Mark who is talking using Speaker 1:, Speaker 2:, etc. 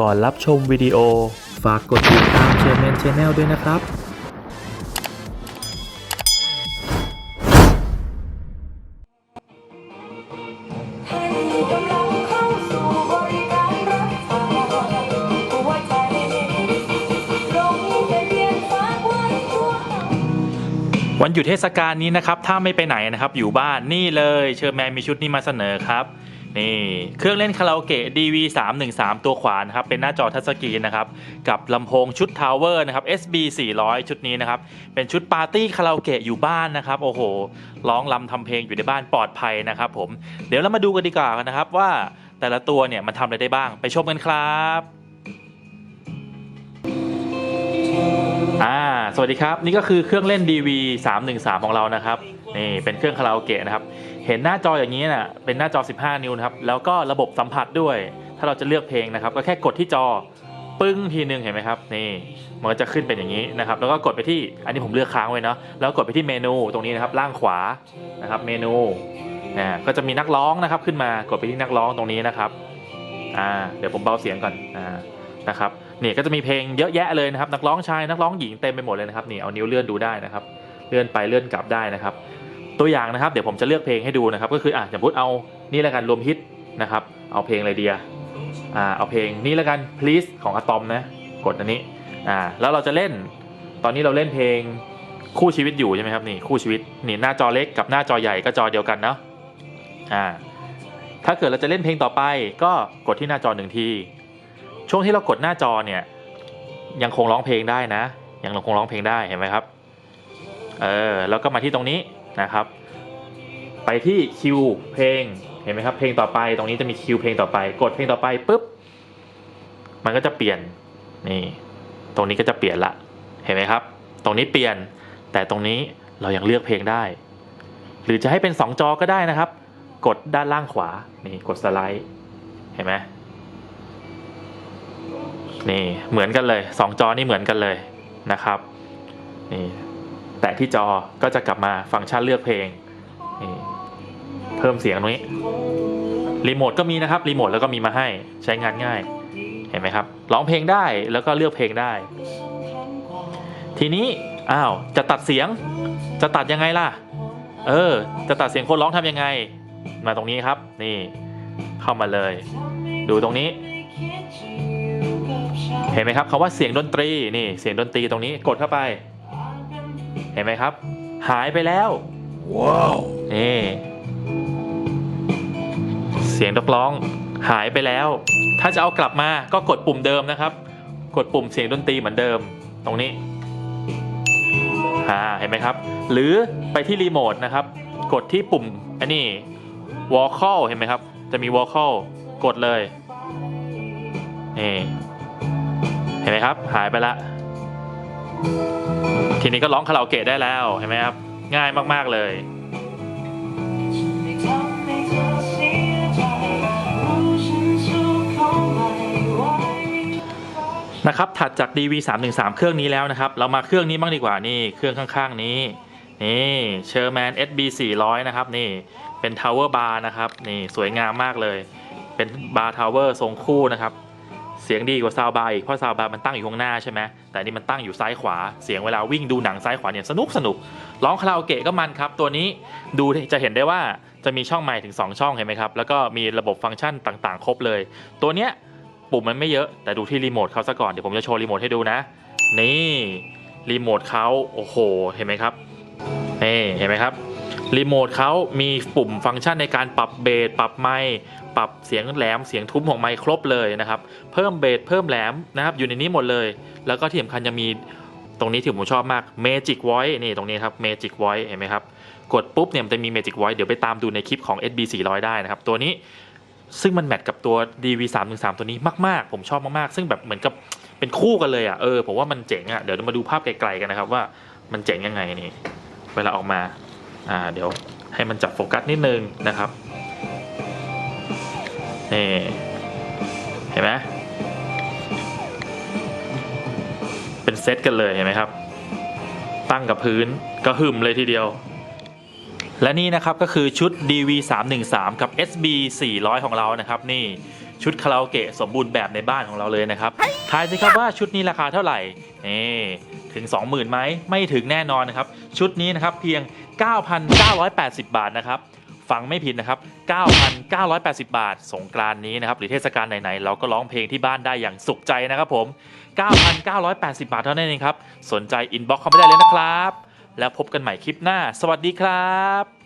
Speaker 1: ก่อนรับชมวิดีโอ ฝากกดติดตามเชมเมนชแนลด้วยนะครับ
Speaker 2: ให้กำลังเข้าสู่บริการรับฝากหัวใจลงทะเบียนฝากไว้ทั่วหน้า
Speaker 1: วันหยุดเทศกาลนี้นะครับ ถ้าไม่ไปไหนนะครับ อยู่บ้านนี่เลย เชอร์แมนมีชุดนี้มาเสนอครับ นี่เครื่องเล่นคาราโอเกะ DV 3 1 3 ตัวขวานะครับเป็นหน้าจอทัชสกรีนนะครับกับลำโพงชุดทาวเวอร์นะครับ SB 400ชุดนี้นะครับเป็นชุดปาร์ตี้คาราโอเกะอยู่บ้านนะครับโอ้โหร้องรำทำเพลงอยู่ในบ้านปลอดภัยนะครับผมเดี๋ยวเรามาดูกันดีกว่านะครับว่าแต่ละตัวเนี่ยมันทำอะไรได้บ้างไปชมกันครับ วัสดีครับ นี่ก็คือเครื่องเล่น DV 313 ของเรานะครับนี่เป็นเครื่องคาราโอเกะนะครับเห็นหน้าจออย่างนี้นะเป็นหน้าจอ 15 นิ้วนะครับแล้วก็ระบบสัมผัสด้วย ถ้าเราจะเลือกเพลงนะครับ ก็แค่กดที่จอปึ้งทีนึงเห็นไหมครับนี่มันก็จะขึ้นเป็นอย่างนี้นะครับ แล้วก็กดไปที่อันนี้ผมเลือกค้างไว้เนาะแล้วกดไปที่เมนูตรงนี้นะครับล่างขวานะครับเมนูอ่าก็จะมีนักร้องนะครับขึ้นมากดไปที่นักร้องตรงนี้นะครับอ่าเดี๋ยวผมเบาเสียงก่อนอ่านะครับ นี่ก็จะมีเพลงเยอะแยะเลยนะครับ นักร้องชายนักร้องหญิงเต็มไปหมดเลยนะครับนี่เอานิ้วเลื่อนดูได้นะครับ เลื่อนไปเลื่อนกลับได้นะครับ ตัวอย่างนะครับเดี๋ยวผมจะเลือกเพลงให้ดูนะครับ ก็คืออะอย่างพูดเอานี่ล้วกันรวมฮิตนะครับ เอาเพลงอะไรเดียอ่าเอาเพลงนี้ล้วกัน please ของอะตอมนะกดอันนี้อ่าแล้วเราจะเล่น ตอนนี้เราเล่นเพลงคู่ชีวิตอยู่ใช่ไหมครับนี่คู่ชีวิตนี่หน้าจอเล็กกับหน้าจอใหญ่ก็จอเดียวกันเนาะอ่าถ้าเกิดเราจะเล่นเพลงต่อไปก็กดที่หน้าจอหนึ่งที ช่วงที่เรากดหน้าจอเนี่ยยังคงร้องเพลงได้นะยังคงร้องเพลงได้เห็นไหมครับเออแล้วก็มาที่ตรงนี้นะครับ ไปที่คิวเพลงเห็นไหมครับเพลงต่อไปตรงนี้จะมีคิวเพลงต่อไป กดเพลงต่อไปปุ๊บมันก็จะเปลี่ยนนี่ตรงนี้ก็จะเปลี่ยนละเห็นไหมครับ ตรงนี้เปลี่ยนแต่ตรงนี้เรายังเลือกเพลงได้ หรือจะให้เป็นสองจอก็ได้นะครับ กดด้านล่างขวานี่กดสไลด์เห็นไหม นี่เหมือนกันเลยสองจอนี่เหมือนกันเลยนะครับนี่แต่ที่จอก็จะกลับมาฟังก์ชันเลือกเพลงนี่เพิ่มเสียงตรงนี้รีโมทก็มีนะครับรีโมทแล้วก็มีมาให้ใช้งานง่ายเห็นไหมครับร้องเพลงได้แล้วก็เลือกเพลงได้ ทีนี้อ้าวจะตัดเสียงจะตัดยังไงล่ะ เออ จะตัดเสียงคนร้องทำยังไง มาตรงนี้ครับ นี่เข้ามาเลย ดูตรงนี้ เห็นไหมครับคำว่าเสียงดนตรีนี่เสียงดนตรีตรงนี้กดเข้าไป เห็นไหมครับ หายไปแล้วว้าวนี่เสียงนักร้องหายไปแล้ว ถ้าจะเอากลับมาก็กดปุ่มเดิมนะครับ กดปุ่มเสียงดนตรีเหมือนเดิม ตรงนี้อ่าเห็นไหมครับ หรือไปที่รีโมทนะครับ กดที่ปุ่มอันนี้ vocal เห็นไหมครับ จะมี vocal กดเลยนี่เห็นไหม ครับ หายไปละ ทีนี้ก็ร้องคาราโอเกะได้แล้วเห็นไหมครับ ง่ายมากๆเลย
Speaker 2: ไม่ทำให้เธอเสียใจรู้ฉันสู้เขามห
Speaker 1: นะครับถัดจาก DV 3 1 3 เครื่องนี้แล้วนะครับ เรามาเครื่องนี้บ้างดีกว่านี่เครื่องข้างๆนี้ นี่เชอร์แมน SB 400 นะครับ นี่เป็น Tower Bar นะครับ นี่สวยงามมากเลย เป็นบาร์ทาวเวอร์ทรงคู่นะครับ เสียงดีกว่าซาวบาร์อีกเพราะซาวบาร์มันตั้งอยู่ข้างหน้าใช่ไหมแต่นนี่มันตั้งอยู่ซ้ายขวา เสียงเวลาวิ่งดูหนังซ้ายขวาเนี่ยสนุกสนุกร้องคาราโอเกะก็มันครับ ตัวนี้ดูจะเห็นได้ว่าจะมีช่องใหม่ถึง 2 ช่องเห็นไหมครับ แล้วก็มีระบบฟังก์ชันต่างๆ ครบเลย ตัวเนี้ยปุ่มมันไม่เยอะแต่ดูที่รีโมทเขาซะก่อนเดี๋ยวผมจะโชว์รีโมทให้ดูนะ นี่รีโมทเขาโอ้โห เห็นไหมครับนี่เห็นไหมครับ รีโมทเขามีปุ่มฟังก์ชันในการปรับเบสปรับไมค์ปรับเสียงแหลมเสียงทุ้มของไมค์ครบเลยนะครับ เพิ่มเบสเพิ่มแหลมนะครับ อยู่ในนี้หมดเลย แล้วก็ที่สำคัญยังมีตรงนี้ที่ผมชอบมาก Magic Voice นี่ตรงนี้ครับ Magic Voice เห็นไหมครับ กดปุ๊บเนี่ยมันจะมี Magic Voice เดี๋ยวไปตามดูในคลิปของ SB 400ได้นะครับ ตัวนี้ซึ่งมันแมทกับตัว DV 3 1 3ตัวนี้มากๆ ผมชอบมากๆ ซึ่งแบบเหมือนกับเป็นคู่กันเลยอะเออผมว่ามันเจ๋งอะเดี๋ยวมาดูภาพไกลๆกันนะครับว่ามันเจ๋งยังไงนี่เวลาออกมา อ่าเดี๋ยวให้มันจับโฟกัสนิดนึงนะครับนี่เห็นไหมเป็นเซตกันเลยเห็นไหมครับ ตั้งกับพื้นก็หึมเลยทีเดียว และนี่นะครับก็คือชุด DV 3 1 3 กับ SB 400 ของเรานะครับ นี่ชุดคาราโอเกะสมบูรณ์แบบในบ้านของเราเลยนะครับทายสิครับว่าชุดนี้ราคาเท่าไหร่นี่ ถึง 20,000ไหมไม่ถึงแน่นอนนะครับ ชุดนี้นะครับเพียง 9,980 บาทนะครับฟังไม่ผิดนะครับ 9,980 บาท สงกรานนี้นะครับ หรือเทศกาลไหนๆ เราก็ร้องเพลงที่บ้านได้อย่างสุขใจนะครับผม 9,980 บาทเท่านั้นเองครับ สนใจอินบ็อกซ์เข้ามาได้เลยนะครับ แล้วพบกันใหม่คลิปหน้า สวัสดีครับ